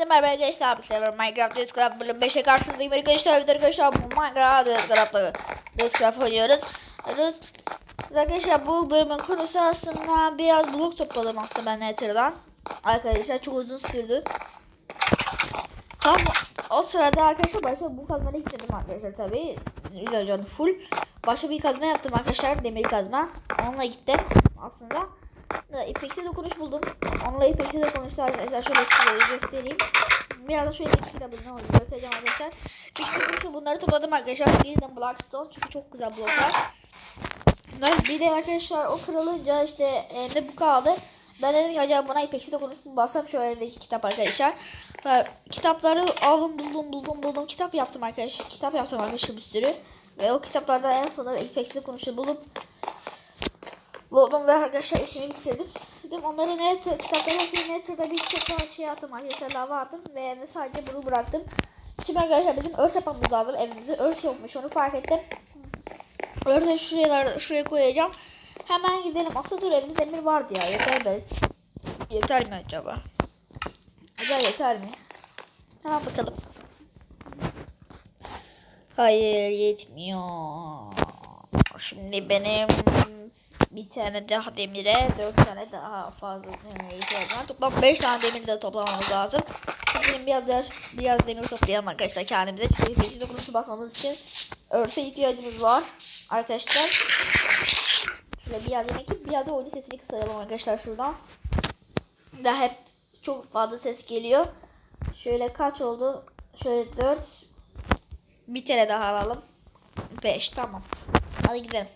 Hepinize merhaba arkadaşlar. Bu sefer Minecraft Discraft bölüm 5'e karşınızdayım arkadaşlar. Evet arkadaşlar bu Minecraft Discraft'la Discraft oynuyoruz. Arkadaşlar bu bölümün konusu aslında biraz blok topladım aslında ben Nether'dan. Arkadaşlar çok uzun sürdü. Tam o sırada arkadaşlar başka bu kazmaya gittim arkadaşlar tabi. Güzel full. Başka bir kazma yaptım arkadaşlar demir kazma. Onunla gittim aslında. Da ipeksi dokunuş buldum. Onunla ipeksi dokunuştu arkadaşlar. Şöyle size göstereyim. Biraz da şöyle iki kitabı ne oluyor arkadaşlar. İpeksi dokunuşu bunları topladım arkadaşlar. Gizden Blackstone çünkü çok güzel bloklar. Bunlar bir de arkadaşlar o kırılınca işte elimde bu kaldı. Ben dedim ki acaba buna ipeksi dokunuşunu bassam şu elimdeki kitap arkadaşlar. Kitapları aldım buldum buldum buldum kitap yaptım arkadaşlar. Kitap yaptım arkadaşlar bir sürü. Ve o kitaplardan en sonunda ipeksi dokunuşu bulup buldum ve arkadaşlar işimi bitirdim. Dedim onları nerede kitapları nerede bir çok şey attım arkadaşlar lava attım ve sadece bunu bıraktım. Şimdi arkadaşlar bizim örs yapmamız lazım evimizi. Örs yokmuş onu fark ettim. Örsü şuraya, şuraya koyacağım. Hemen gidelim. Aslında dur evde demir vardı ya. Yeter be. Yeter mi acaba? Acaba yeter mi? Hemen bakalım. Hayır yetmiyor. Şimdi benim bir tane daha demire, dört tane daha fazla demire ihtiyacım var. Toplam beş tane demir de toplamamız lazım. Şimdi biraz, biraz, biraz demir toplayalım arkadaşlar kendimize. Çünkü beşinci dokunuşu basmamız için örse ihtiyacımız var. Arkadaşlar. Şöyle biraz yemek yiyip biraz da oyun sesini kısalım arkadaşlar şuradan. Da hep çok fazla ses geliyor. Şöyle kaç oldu? Şöyle dört. Bir tane daha alalım. Beş tamam. Hadi gidelim.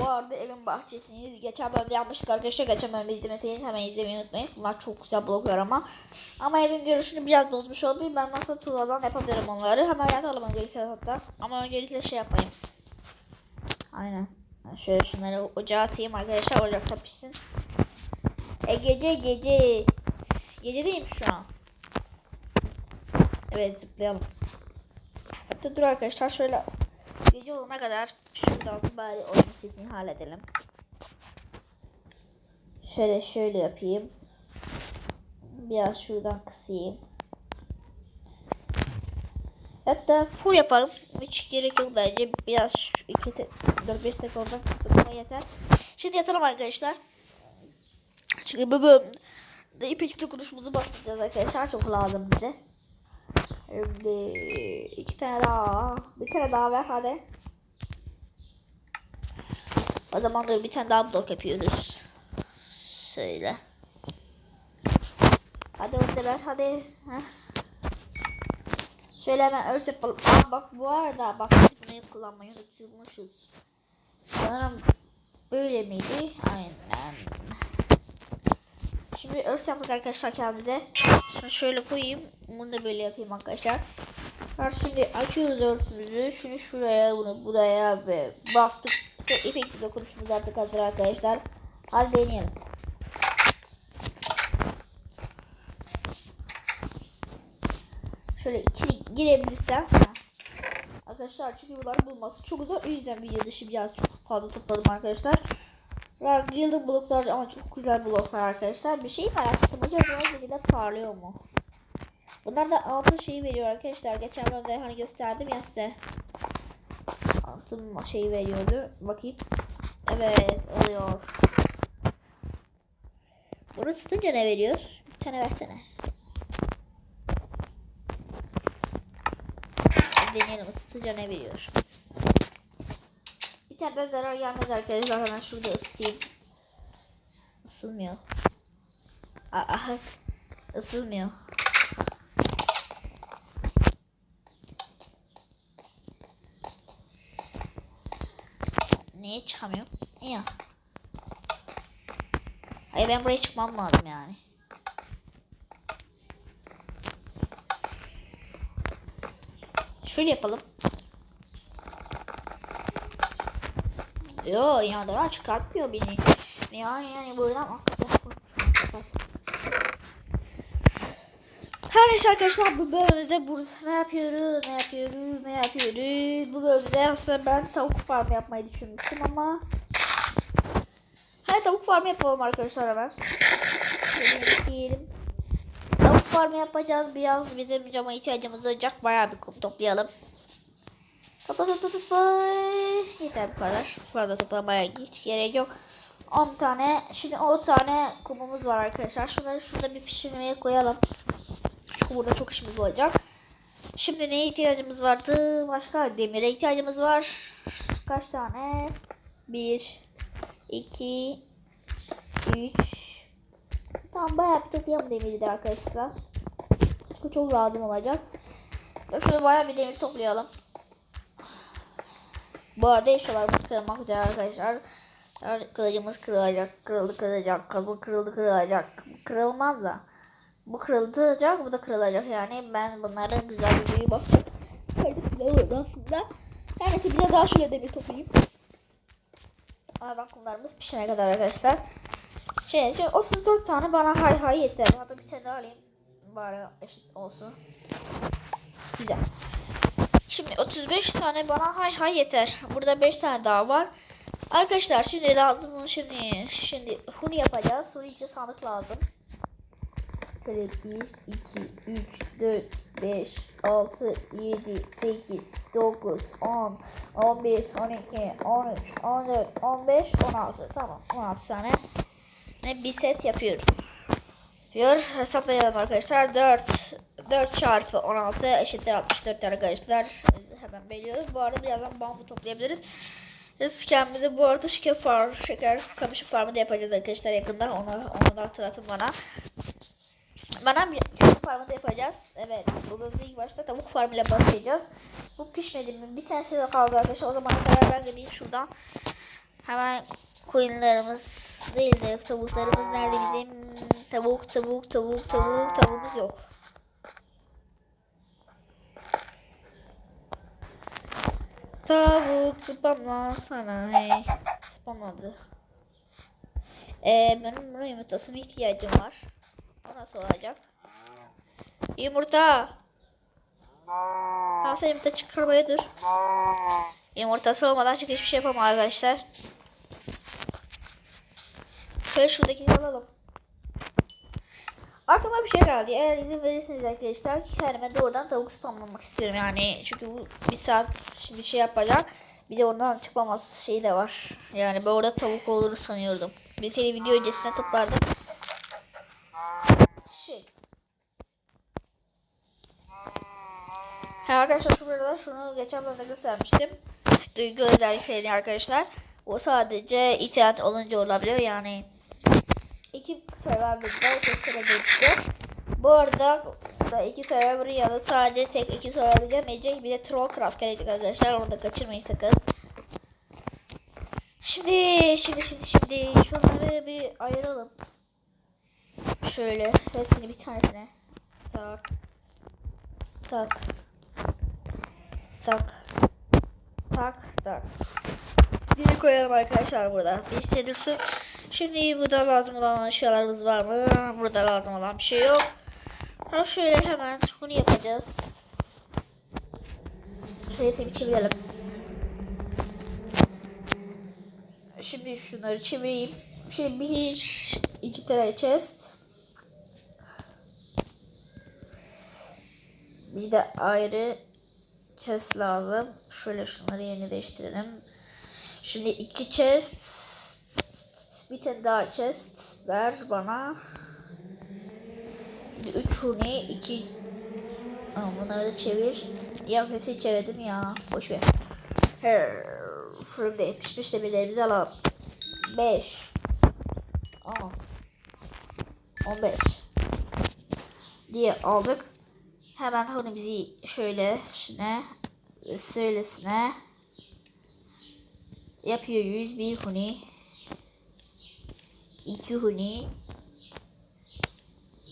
Bu arada evin bahçesini geçen bölümde yapmıştık arkadaşlar. Geçen bölümde izlemeseniz hemen izlemeyi unutmayın. Bunlar çok güzel bloklar ama. Ama evin görüşünü biraz bozmuş olabilir. Ben nasıl tuğladan yapabilirim onları. Hemen yatalım öncelikle hatta. Ama öncelikle şey yapayım. Aynen. Şöyle şunları ocağa atayım arkadaşlar. Ocakta pişsin. E gece gece. Gecedeyim şu an. Evet zıplayalım. Hatta dur arkadaşlar şöyle gece olana kadar şuradan bari oyun sesini halledelim. Şöyle şöyle yapayım. Biraz şuradan kısayım. Hatta full yapalım. Hiç gerek yok bence. Biraz 2 4 5 dakika oradan kıstık yeter. Şimdi yatalım arkadaşlar. Çünkü bu bölümde ipek dokunuşumuzu başlayacağız arkadaşlar. Çok lazım bize. Şimdi iki tane daha. Bir tane daha ver hadi. O zaman da bir tane daha blok yapıyoruz. Şöyle. Hadi onu ver hadi. Heh. Şöyle hemen örs yapalım. Aa, bak bu arada bak biz bunu kullanmayı unutmuşuz. Sanırım böyle miydi? Aynen. Şimdi örs yaptık arkadaşlar kendimize. Şunu şöyle koyayım. Bunu da böyle yapayım arkadaşlar. Şimdi açıyoruz örsümüzü. Şunu şuraya, bunu buraya ve bastık. Efektif dokunuşumuz artık hazır arkadaşlar. Hadi deneyelim. Şöyle içeri girebilirsem. Arkadaşlar çünkü bunları bulması çok zor. O yüzden video dışı biraz çok fazla topladım arkadaşlar. Ya yıldık bloklar ama çok güzel bloklar arkadaşlar. Bir şey merak ettim. Acaba bu şekilde parlıyor mu? Bunlar da altın şeyi veriyor arkadaşlar. Geçen bölümde hani gösterdim ya size. Altın şeyi veriyordu. Bakayım. Evet oluyor. Bunu ısıtınca ne veriyor? Bir tane versene. Deneyelim ısıtınca ne veriyor? De zarar gelmez arkadaşlar. Hemen şurada ısıtayım. Isınmıyor. Aa, ısınmıyor. Niye çıkamıyorum? Niye? Hayır ben buraya çıkmam lazım yani. Şöyle yapalım. Yo da çıkartmıyor beni. Ya yani buradan Her neyse arkadaşlar bu bölümümüzde burada ne yapıyoruz, ne yapıyoruz, ne yapıyoruz. Bu bölümde aslında ben tavuk farmı yapmayı düşünmüştüm ama Hadi tavuk farmı yapalım arkadaşlar hemen. Şöyle. Tavuk farmı yapacağız. Biraz bizim cama ihtiyacımız olacak. Bayağı bir kum toplayalım. Topla topla topla. Yeter bu kadar. Fazla toplamaya hiç gerek yok. 10 tane. Şimdi 10 tane kumumuz var arkadaşlar. Şunları şurada bir pişirmeye koyalım. Çünkü burada çok işimiz olacak. Şimdi neye ihtiyacımız vardı? Başka demire ihtiyacımız var. Kaç tane? 1 2 3 Tamam bayağı bir toplayalım demiri de arkadaşlar. Çünkü çok lazım olacak. Şöyle bayağı bir demir toplayalım. Bu arada eşyalarımız kırılmak üzere arkadaşlar. Kılıcımız kırılacak, kırıldı kırılacak, kabuk kırıldı kırılacak. Kırılmaz da. Bu kırılacak, bu da kırılacak yani. Ben bunları güzel bir büyü basacağım. Kaydık güzel oldu aslında. Her neyse bir de daha şöyle demir toplayayım. Aa kumlarımız pişene kadar arkadaşlar. Şey, şey 34 tane bana hay hay yeter. Hatta bir tane alayım. Bari eşit olsun. Güzel. Şimdi 35 tane bana hay hay yeter. Burada 5 tane daha var. Arkadaşlar şimdi lazım şimdi şimdi huni yapacağız. Huni için sandık lazım. Şöyle 1, 2, 3, 4, 5, 6, 7, 8, 9, 10, 11, 12, 13, 14, 15, 16. Tamam 16 tane. Ne bir set yapıyorum. Diyor hesaplayalım arkadaşlar. 4 4 çarpı 16 eşittir 64 arkadaşlar. Hemen biliyoruz. Bu arada birazdan bambu toplayabiliriz. Biz kendimize bu arada şeker far, şeker kamışı farmı da yapacağız arkadaşlar yakında. Onu, onu da hatırlatın bana. Bana tavuk farmı da yapacağız. Evet. Bu bölümde ilk başta tavuk farmıyla başlayacağız. Bu pişmedi mi? Bir tanesi de kaldı arkadaşlar. O zaman kadar ben gideyim şuradan. Hemen koyunlarımız değil de tavuklarımız nerede bizim? Tavuk, tavuk, tavuk, tavuk, tavuğumuz yok. Tavuk spamlansana hey. Spamladı. Ee, benim buna yumurtasına ihtiyacım var. O nasıl olacak? Yumurta. Tamam sen yumurta çıkarmaya dur. Yumurtası olmadan çünkü hiçbir şey yapamam arkadaşlar. Şöyle şuradakini alalım. Aklıma bir şey geldi. Eğer izin verirseniz arkadaşlar kendime doğrudan tavuk spamlamak istiyorum yani. Çünkü bu bir saat şimdi şey yapacak. Bir de oradan çıkmaması şey de var. Yani ben orada tavuk olur sanıyordum. Bir seni video öncesinde toplardım. Şey. Ha arkadaşlar şurada şunu geçen bölümde göstermiştim. Duygu özelliklerini arkadaşlar. O sadece internet olunca olabiliyor yani. İki serverda gösterebilirdi. Bu arada da iki server'ın yanında sadece tek iki server gelmeyecek. Bir de Trollcraft gelecek arkadaşlar. Onu da kaçırmayın sakın. Şimdi şimdi şimdi şimdi şunları bir ayıralım. Şöyle hepsini bir tanesine. Tak. Tak. Tak. Tak tak. Dili koyalım arkadaşlar burada. Dursun. Şimdi burada lazım olan eşyalarımız var mı? Burada lazım olan bir şey yok. Ha şöyle hemen bunu yapacağız. Şöyle hepsini bir çevirelim. Şimdi şunları çevireyim. Şimdi bir, iki tane chest. Bir de ayrı chest lazım. Şöyle şunları yeni değiştirelim. Şimdi iki chest. Bir tane daha chest ver bana. Şimdi üç huni, iki Aa, bunları da çevir. Ya hepsini çevirdim ya. Boş ver. Şimdi pişmiş demirlerimizi alalım. 5 10 15 diye aldık. Hemen bizi şöyle şuna söylesine yapıyor 100 bir huni 2 huni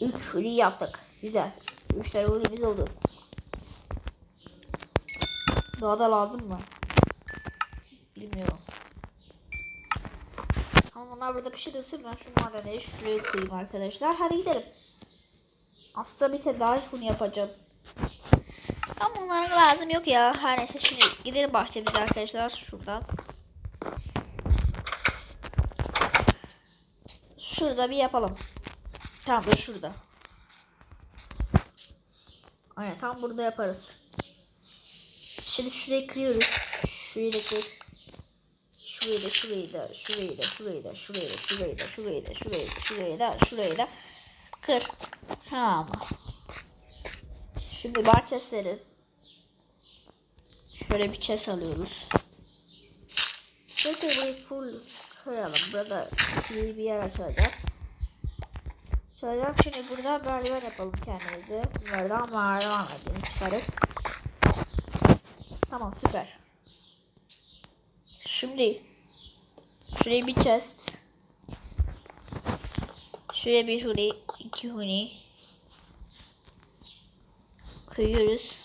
3 huni yaptık. Güzel. 3 tane hunimiz oldu. Daha da lazım mı? Bilmiyorum. Ama bunlar burada bir şey dursun. Ben şu madenleri şuraya koyayım arkadaşlar. Hadi gidelim. Aslında bir tane daha bunu yapacağım. Ama bunlara lazım yok ya. Her neyse şimdi gidelim bahçemize arkadaşlar. Şuradan. Şurada bir yapalım. Tamam dur şurada. Aynen tam burada yaparız. Şimdi şurayı kırıyoruz. Şurayı da kır. Şurayı da şurayı da şurayı da şurayı da şurayı da şurayı da şurayı da şurayı da şurayı da şurayı da kır. Tamam. Şimdi bahçeslerin şöyle bir chest alıyoruz. Şöyle full koyalım. Burada iyi bir yer açılacak. Açılacak. Şimdi burada merdiven yapalım kendimize. Bunlardan merdiven edeyim çıkarız. Tamam süper. Şimdi şuraya bir chest. Şuraya bir huni, iki huni. Koyuyoruz.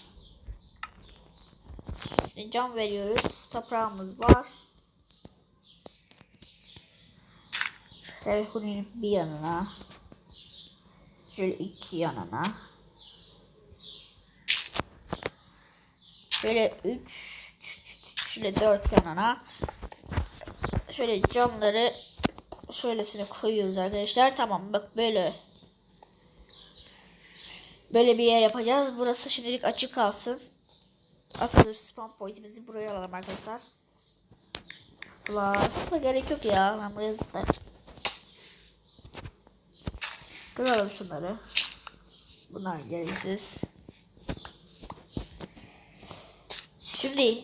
Şimdi cam veriyoruz. Toprağımız var. Şöyle huninin bir yanına. Şöyle iki yanına. Şöyle üç. Şöyle dört yanına. Şöyle camları şöylesine koyuyoruz arkadaşlar. Tamam bak böyle. Böyle bir yer yapacağız. Burası şimdilik açık kalsın. Atılır spawn pointimizi buraya alalım arkadaşlar. Ulan gerek yok ya. Ben buraya zıplarım. Kıralım şunları. Bunlar gereksiz. Şimdi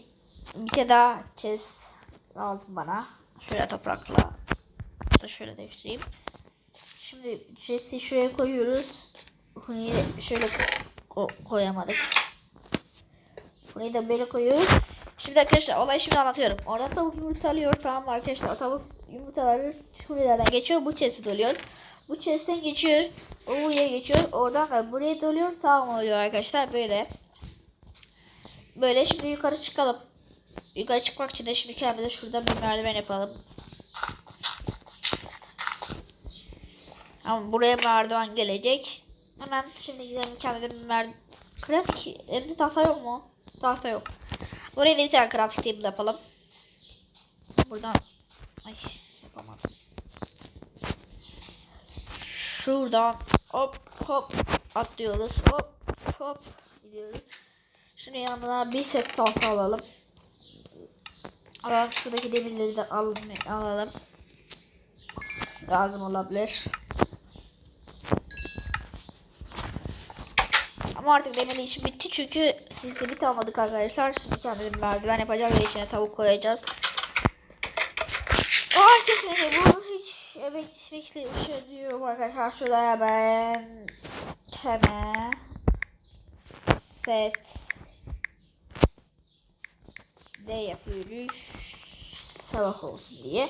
bir kere daha chest lazım bana. Şöyle toprakla da şöyle değiştireyim. Şimdi chest'i şuraya koyuyoruz. Huni'yi şöyle ko- koyamadık. Huni'yi de böyle koyuyoruz. Şimdi arkadaşlar olayı şimdi anlatıyorum. Oradan tavuk yumurtalıyor tamam arkadaşlar? O tavuk yumurtaları Huni'lerden geçiyor. Bu chest'e doluyor. Bu chest'ten geçiyor. O buraya geçiyor. Oradan da buraya doluyor. Tamam oluyor arkadaşlar böyle. Böyle şimdi yukarı çıkalım. Yukarı çıkmak için de şimdi kendimize şuradan bir merdiven yapalım. Ama buraya merdiven gelecek. Hemen şimdi gidelim kendimize bir merdiven. Craft evde tahta yok mu? Tahta yok. Buraya da bir tane crafting table yapalım. Buradan ay yapamadım. Şuradan hop hop atlıyoruz. Hop hop gidiyoruz. Şunun yanına bir set tahta alalım. Alalım şuradaki demirleri de alalım. alalım. Lazım olabilir. Ama artık deneme işi bitti çünkü sizde bit almadık arkadaşlar. Şimdi kendimiz merdiven yapacağız ve içine tavuk koyacağız. Aa kesinlikle bu ismekle bir şey diyorum arkadaşlar. Şuraya ben teme set de yapıyoruz. Sabah olsun diye.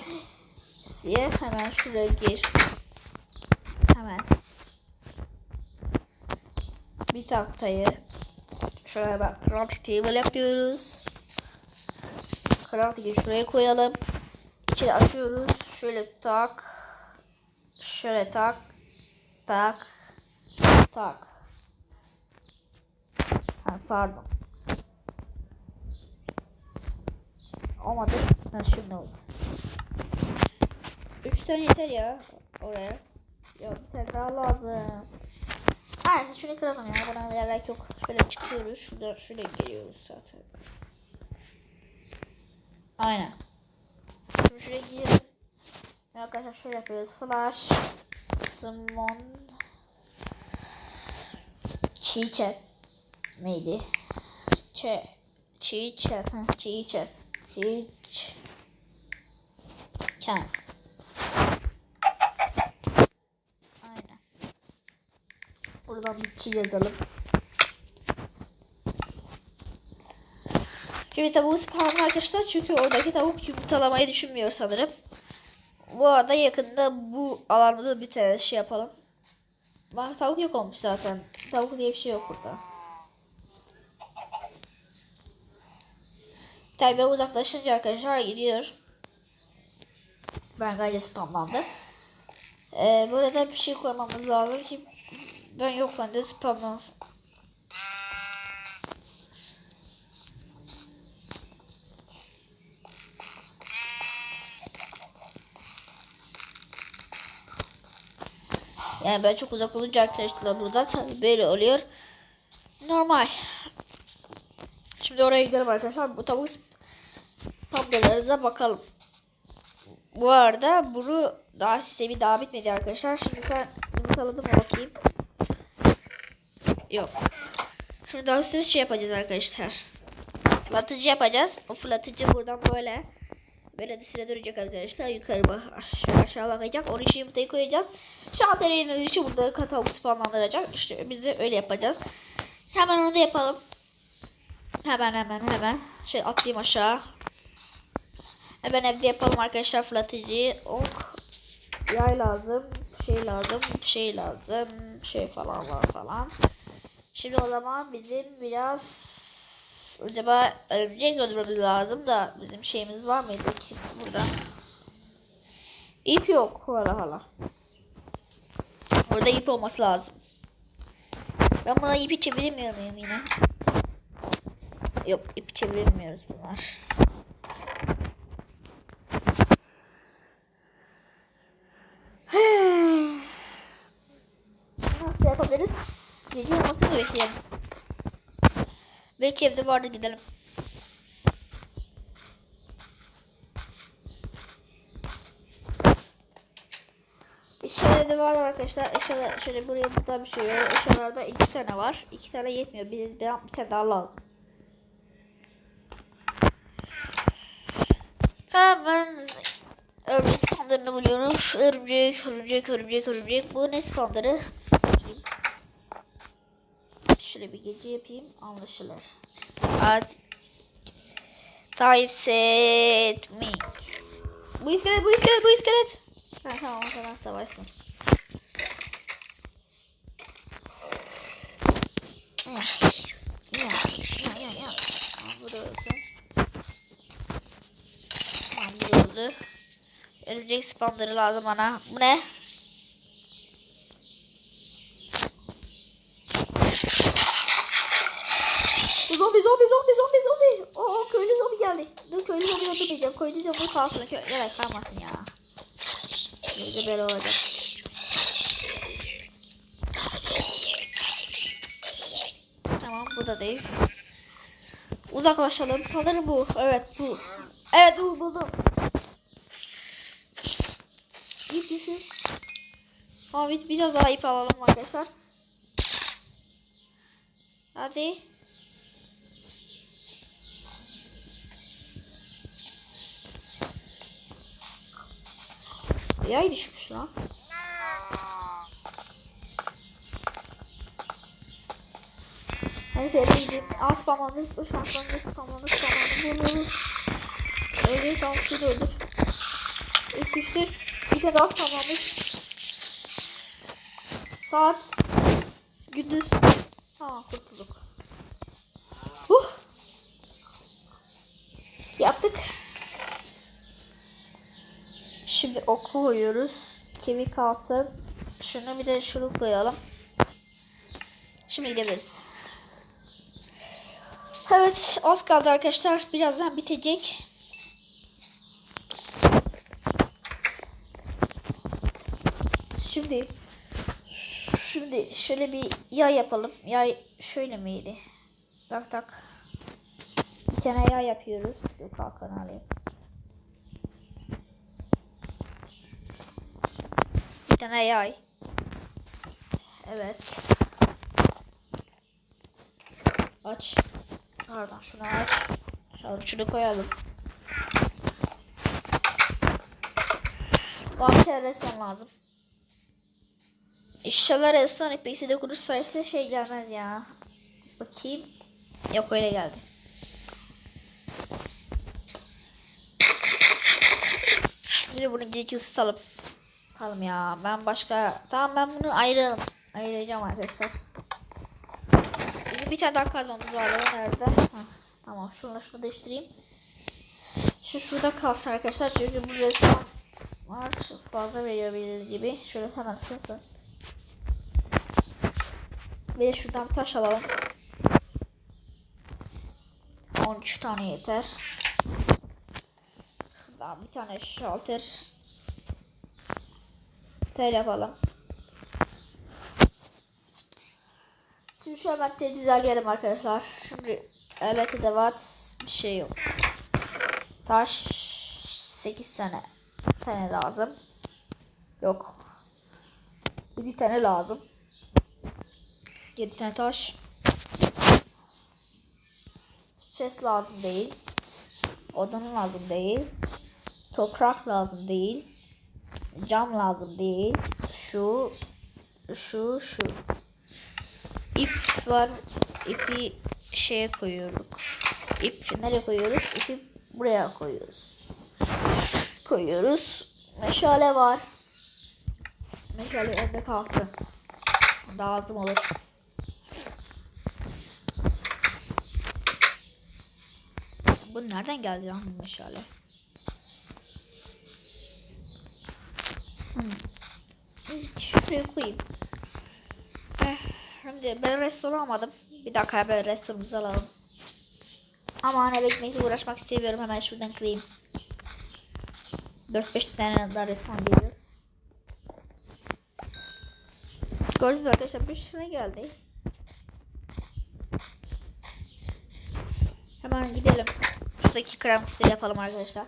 Diye hemen şuraya gir. Hemen bir tahtayı şöyle bak crafting table yapıyoruz. Crafting'i şuraya koyalım. İçeri açıyoruz. Şöyle tak. Şöyle tak. Tak. Tak. Ha, pardon. Olmadı. Ha, şimdi oldu. Üç tane yeter ya oraya. Ya bir tane daha lazım. Neyse şunu kıralım ya. Bana gerek yok. Şöyle çıkıyoruz. Şurada şöyle geliyoruz zaten. Aynen. Şimdi şuraya girelim. Arkadaşlar şöyle yapıyoruz. Flash. Summon. Çiğçet. Neydi? Çe. Çiğçet. Çiğç. Ken. Aynen. Buradan bir yazalım. Şimdi tavuğu spawnlı arkadaşlar çünkü oradaki tavuk yumurtalamayı düşünmüyor sanırım. Bu arada yakında bu alanımızda bir tane şey yapalım. Bak tavuk yok olmuş zaten. Tavuk diye bir şey yok burada. Tabii ben uzaklaşınca arkadaşlar gidiyor. Ben gayet spamlandı. Ee, burada bir şey koymamız lazım ki ben yokken de spamlansın. Yani ben çok uzak olunca arkadaşlar burada tabii böyle oluyor. Normal. Şimdi oraya gidelim arkadaşlar. Bu tavuk tablolarınıza bakalım. Bu arada bunu daha sistemi daha bitmedi arkadaşlar. Şimdi sen yumurtaladım bakayım. Yok. Şimdi daha üstüne şey yapacağız arkadaşlar. Fırlatıcı yapacağız. O fırlatıcı buradan böyle böyle dışarı duracak arkadaşlar. Yukarı bak aşağı aşağı bakacak. Onun için yumurtayı koyacağız. Şalteri yine için burada katalog spawnlandıracak. İşte biz de öyle yapacağız. Hemen onu da yapalım. Hemen hemen hemen. Şöyle atlayayım aşağı. Hemen evde yapalım arkadaşlar fırlatıcıyı. Ok. Yay lazım. Şey lazım. Şey lazım. Şey falan var falan. Şimdi o zaman bizim biraz acaba örümcek öldürmemiz lazım da bizim şeyimiz var mıydı ki burada? İp yok. Hala hala. Burada ip olması lazım. Ben buna ipi çeviremiyor muyum yine? Yok ip çeviremiyoruz bunlar. Nasıl yapabiliriz? Gece olmasını bekleyelim. Belki evde vardı gidelim. Eşyalarda var arkadaşlar. Eşyalar şöyle buraya burada bir şey yok. Eşyalarda iki tane var. İki tane yetmiyor. Bir, bir, bir tane daha lazım. Hemen örümcek spamlarını buluyoruz. Örümcek, örümcek, örümcek, örümcek. Bu ne spamları? Şöyle bir gece yapayım. Anlaşılır. Saat. Time set me. Bu iskelet, bu iskelet, bu iskelet. Ha tamam o zaman savaşsın. Ya. Ya. Ya ya ölsün. Tamam öldü. Örümcek spamları lazım bana. Bu ne? Kalsın. Kö evet kalmasın ya. Böyle böyle olacak. Tamam bu da değil. Uzaklaşalım. Sanırım bu. Evet bu. Evet bu buldum. İp düşün. Bir- biraz daha ip alalım arkadaşlar. Hadi. Yay düşmüş lan. Neyse gidip az spamanız, şanslarınız, spamanız, spamanı buluruz. Öyle tamam şu da öldür. İlk düştü. Bir de daha spamanız. Saat. Gündüz. Tamam kurtulduk. Huh. Yaptık. Şimdi oku koyuyoruz. Kemik kalsın. Şunu bir de şunu koyalım. Şimdi gidebiliriz. Evet az kaldı arkadaşlar. Birazdan bitecek. Şimdi şimdi şöyle bir yay yapalım. Yay şöyle miydi? Tak tak. Bir tane yay yapıyoruz. Dur kalkan alayım. Bir tane yay. Evet. Aç. Pardon şunu aç. Şunu, şunu koyalım. Bahçe resmen lazım. İnşallah resmen epeysi de kuruş sayısı şey gelmez ya. Bakayım. Yok öyle geldi. Şimdi bunu gece ısıtalım. Bakalım ya. Ben başka... Tamam ben bunu ayırırım. Ayıracağım arkadaşlar. Bizim bir tane daha kazmamız var. Nerede? Heh, tamam. Şunu şunu değiştireyim. Şu şurada kalsın arkadaşlar. Çünkü bu resmen var. Fazla veriyor bildiğiniz gibi. Şöyle hemen ısınsın. Bir de şuradan taş alalım. 13 tane yeter. Şuradan bir tane şalter. Tel yapalım. Şimdi şu hemen düzenleyelim arkadaşlar. Şimdi evet edevat bir şey yok. Taş 8 tane tane lazım. Yok. 7 tane lazım. 7 tane taş. Ses lazım değil. Odun lazım değil. Toprak lazım değil. Cam lazım değil. Şu şu şu. İp var. İpi şeye koyuyoruz. İp nereye koyuyoruz? İpi buraya koyuyoruz. Koyuyoruz. Meşale var. Meşale evde kalsın. Lazım olur. Bu nereden geldi lan bu meşale? Şuraya koyayım. Eh, Şimdi ben restoran almadım. Bir dakika ben restoranımızı alalım. Aman eve gitmekle uğraşmak istemiyorum. Hemen şuradan kırayım. 4-5 tane daha restoran geliyor. Gördünüz arkadaşlar bir şuna geldi. Hemen gidelim. Şuradaki kremtikleri yapalım arkadaşlar.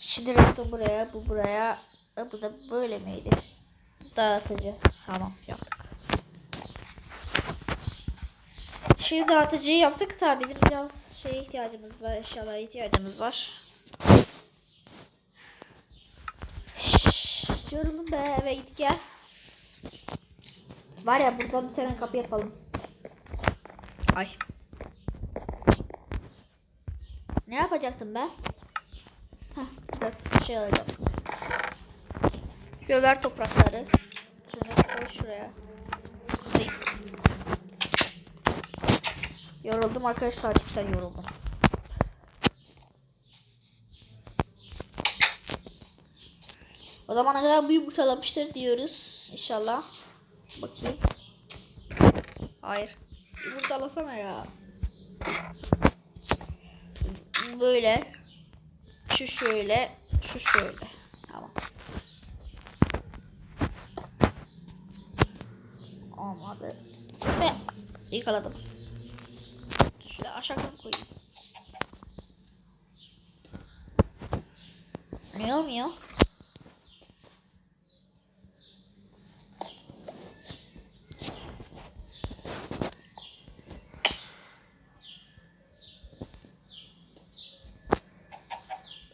Şimdi resto buraya, bu buraya, bu da böyle miydi? Dağıtıcı. Tamam yaptık. Şimdi dağıtıcıyı yaptık da bizim biraz şeye ihtiyacımız var, eşyalara ihtiyacımız var. Yoruldum be eve git gel. Var ya buradan bir tane kapı yapalım. Ay. Ne yapacaktım ben? Heh, biraz bir şey alacağım. Şöyle ver toprakları. Şuraya. Ay. Yoruldum arkadaşlar cidden yoruldum. O zamana kadar bu yumurtalamıştır diyoruz. İnşallah. Bakayım. Hayır. Yumurtalasana ya. Böyle. Şu şöyle. Şu şöyle. Tamam. Olmadı. Ve yıkaladım. Şöyle aşağıdan koyayım. Ne olmuyor?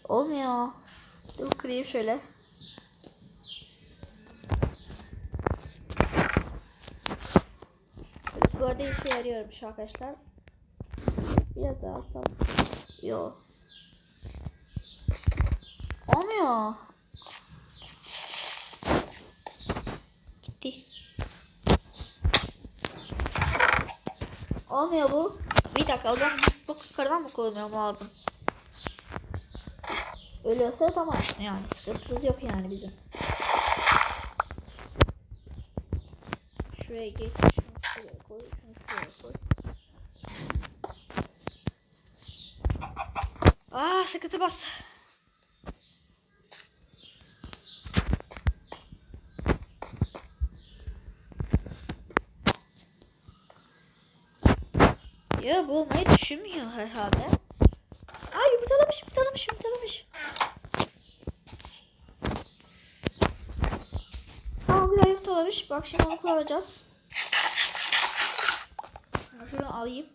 Olmuyor. Dur kırayım şöyle. Arada işe yarıyormuş arkadaşlar. Biraz daha alsam. Yo. Olmuyor. Gitti. Olmuyor bu. Bir dakika o zaman bu yukarıdan mı koymam lazım? Ölüyorsa tamam. Yani sıkıntımız yok yani bizim. Şuraya geç. Şuraya koy. Şuraya koy. Aa sıkıntı bas. Ya bu olmayı düşünmüyor herhalde. Aa yumurtalamış yumurtalamış yumurtalamış. Tamam güzel yumurtalamış. Bak şimdi onu kullanacağız. Şunu alayım.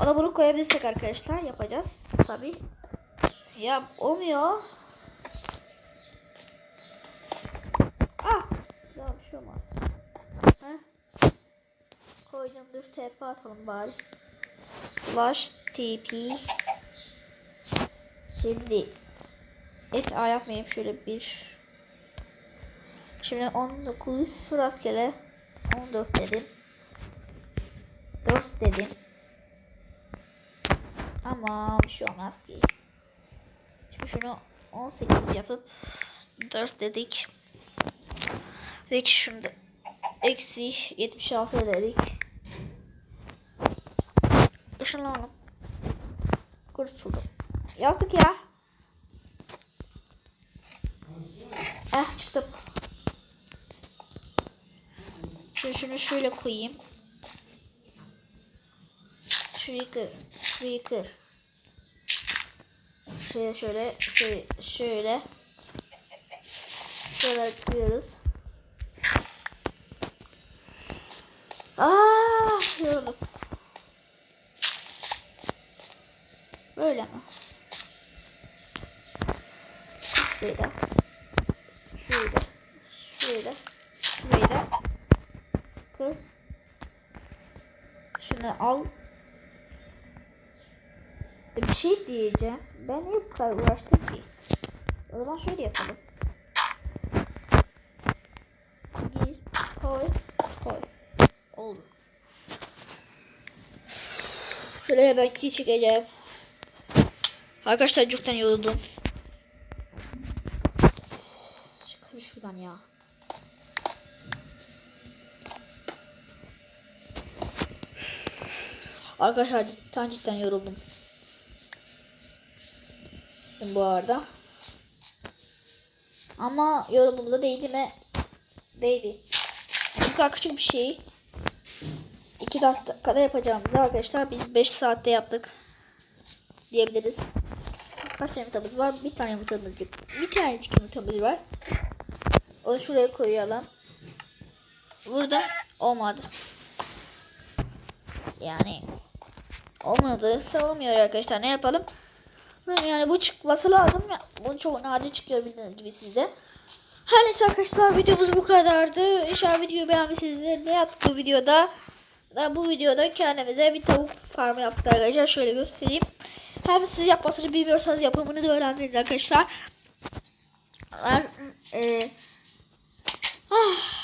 O da bunu koyabilirsek arkadaşlar yapacağız. Tabi. Ya olmuyor. Ah. Ya bir şey olmaz. Heh. Koydum dur TP atalım bari. Slash TP. Şimdi et A yapmayayım şöyle bir. Şimdi 19 rastgele 14 dedim. 4 dedim. Ama bir şey olmaz ki. Şimdi şunu 18 yapıp 4 dedik. Dedik da eksi 76 dedik. Işınlanalım. Kurtuldum. Yaptık ya. Eh çıktım. Şunu, şunu şöyle koyayım. Şurayı kır. Şurayı kır. Şöyle şöyle şöyle şöyle. Şöyle kırıyoruz. Aa, yoruldum. Böyle mi? Şöyle. Şöyle. Şöyle. Şöyle. Kır. Şunu al. E, Bir şey diyeceğim. Ben niye bu kadar uğraştım ki? O zaman şöyle yapalım. Gir, koy, koy. Oldu. Şuraya ben ki çekeceğim. Arkadaşlar çoktan yoruldum. Çıkar şuradan ya. Arkadaşlar cidden cidden yoruldum. Bu arada. Ama yorulduğumuza değdi mi? Değdi. Bu küçük bir şey. 2 dakikada yapacağımızı arkadaşlar biz 5 saatte yaptık. Diyebiliriz. Kaç tane yumurtamız var? Bir tane yumurtamız yok. Bir tane yumurtamız var. Onu şuraya koyalım. Burada olmadı. Yani olmadı. Savunmuyor arkadaşlar. Ne yapalım? Yani bu çıkması lazım. ya. Bu çok nadir çıkıyor bildiğiniz gibi size. Her neyse arkadaşlar videomuz bu kadardı. İnşallah videoyu beğenmişsinizdir. Ne yaptık bu videoda? Ben bu videoda kendimize bir tavuk farmı yaptık arkadaşlar. Şöyle göstereyim. Hem siz yapmasını bilmiyorsanız yapımını da öğrendiniz arkadaşlar. Ben, e, ah.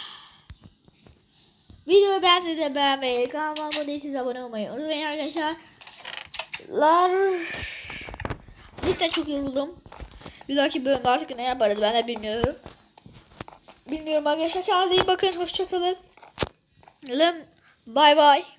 Videoyu size beğenmeyi, kanalıma abone abone olmayı unutmayın arkadaşlar. Lar. Cidden çok yoruldum. Bir dahaki bölümde artık ne yaparız ben de bilmiyorum. Bilmiyorum arkadaşlar. Kendinize iyi bakın. Hoşçakalın. Bye bye.